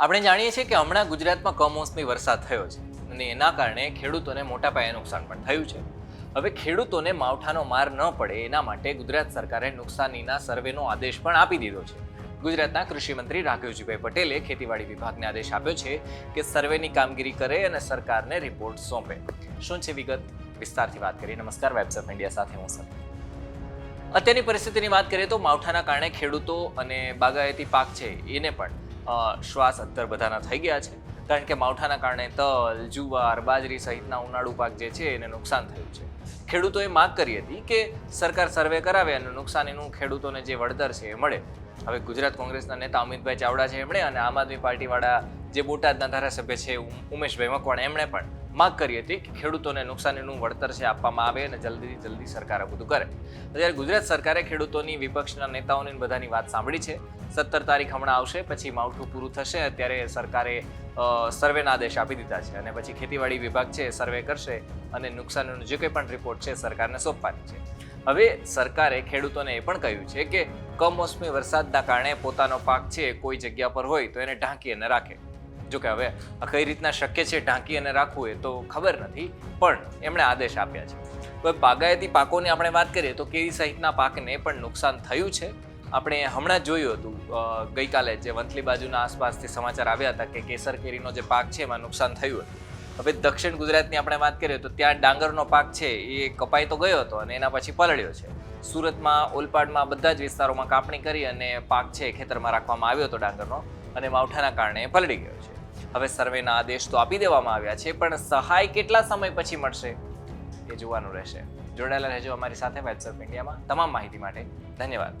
આપણે જાણીએ છીએ કે હમણાં ગુજરાતમાં કમોસમી વરસાદ થયો છે અને એના કારણે ખેડૂતોને મોટા પાયે નુકસાન પણ થયું છે. હવે ખેડૂતોને માવઠાનો માર ન પડે એના માટે ગુજરાત સરકારે નુકસાનીના સર્વેનો આદેશ પણ આપી દીધો છે. ગુજરાતના કૃષિમંત્રી રાઘવજીભાઈ પટેલે ખેતીવાડી વિભાગને આદેશ આપ્યો છે કે સર્વેની કામગીરી કરે અને સરકારને રિપોર્ટ સોંપે. શું છે વિગત? વિસ્તારથી વાત કરીએ. નમસ્કાર વેબ્સ ઓફ ઇન્ડિયા સાથે હું સર. અત્યારની પરિસ્થિતિની વાત કરીએ તો માવઠાના કારણે ખેડૂતો અને બાગાયતી પાક છે, એને પણ શ્વાસ અત્તર બધાના થઈ ગયા છે. કારણ કે માવઠાના કારણે તલ, જુવાર, બાજરી સહિતના ઉનાળુ પાક જે છે એને નુકસાન થયું છે. ખેડૂતોએ માગ કરી હતી કે સરકાર સર્વે કરાવે અને નુકસાનીનું ખેડૂતોને જે વળતર છે એ મળે. હવે ગુજરાત કોંગ્રેસના નેતા અમિતભાઈ ચાવડા છે એમણે અને આમ આદમી પાર્ટીવાળા જે બોટાદના ધારાસભ્ય છે ઉમ- ઉમેશભાઈ મકવાણા, એમણે પણ માંગ કરી હતી કે ખેડૂતોને નુકસાનીનું વળતર છે આપવામાં આવે અને જલ્દીથી જલ્દી સરકાર આ બધું કરે. અત્યારે ગુજરાત સરકારે ખેડૂતોની વિપક્ષના નેતાઓની બધાની વાત સાંભળી છે. સત્તર તારીખ હમણાં આવશે, પછી માવઠું પૂરું થશે, અત્યારે સરકારે સર્વેના આદેશ આપી દીધા છે અને પછી ખેતીવાડી વિભાગ છે સર્વે કરશે અને નુકસાનીનો જે કંઈ પણ રિપોર્ટ છે સરકારને સોંપવાની છે. હવે સરકારે ખેડૂતોને એ પણ કહ્યું છે કે કમોસમી વરસાદના કારણે પોતાનો પાક છે કોઈ જગ્યા પર હોય તો એને ઢાંકી અને રાખે. જો કે હવે કઈ રીતના શક્ય છે ઢાંકી અને રાખવું એ તો ખબર નથી, પણ એમણે આદેશ આપ્યા છે. હવે બાગાયતી પાકોની આપણે વાત કરીએ તો કેરી સહિતના પાકને પણ નુકસાન થયું છે. આપણે હમણાં જ જોયું હતું ગઈકાલે જે વંથલી બાજુના આસપાસથી સમાચાર આવ્યા હતા કે કેસર કેરીનો જે પાક છે એમાં નુકસાન થયું હતું. હવે દક્ષિણ ગુજરાતની આપણે વાત કરીએ તો ત્યાં ડાંગરનો પાક છે, એ કપાઈ તો ગયો હતો અને એના પછી પલળ્યો છે. સુરતમાં, ઓલપાડમાં બધા જ વિસ્તારોમાં કાપણી કરી અને પાક છે ખેતરમાં રાખવામાં આવ્યો હતો ડાંગરનો અને માવઠાના કારણે પલળી ગયો હવે સર્વેના આદેશ તો આપી દેવામાં આવ્યા છે, પણ સહાય કેટલા સમય પછી મળશે એ જોવાનું રહેશે. જોડાયેલા રહેજો અમારી સાથે વેબ્સ ઓફ ઇન્ડિયામાં તમામ માહિતી માટે. ધન્યવાદ.